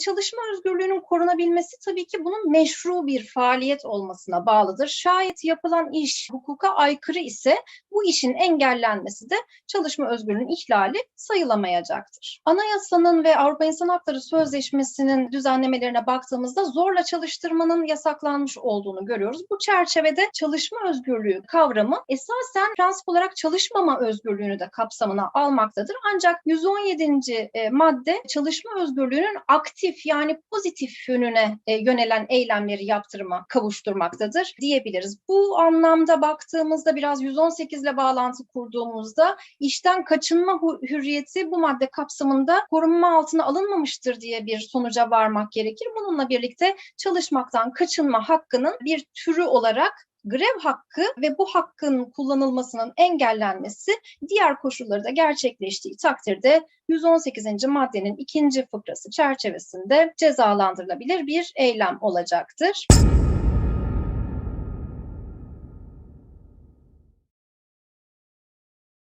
Çalışma özgürlüğünün korunabilmesi tabii ki bunun meşru bir faaliyet olmasına bağlıdır. Şayet yapılan iş hukuka aykırı ise bu işin engellenmesi de çalışma özgürlüğünün ihlali sayılamayacaktır. Anayasanın ve Avrupa İnsan Hakları Sözleşmesi'nin düzenlemelerine baktığımızda zorla çalıştırmanın yasaklanmış olduğunu görüyoruz. Bu çerçevede çalışma özgürlüğü kavramı esasen prensip olarak çalışmama özgürlüğünü de kapsamına almaktadır. Ancak 117. E, madde çalışma özgürlüğünün aktif yani pozitif yönüne e, yönelen eylemleri yaptırıma kavuşturmaktadır diyebiliriz. Bu anlamda baktığımızda biraz 118 ile bağlantı kurduğumuzda işten kaçınma hürriyeti bu madde kapsamında korunma altına alınmamıştır diye bir sonuca varmak gerekir. Bununla birlikte çalışmaktan kaçınma hakkının bir türü olarak grev hakkı ve bu hakkın kullanılmasının engellenmesi diğer koşulları da gerçekleştiği takdirde 118. maddenin ikinci fıkrası çerçevesinde cezalandırılabilir bir eylem olacaktır.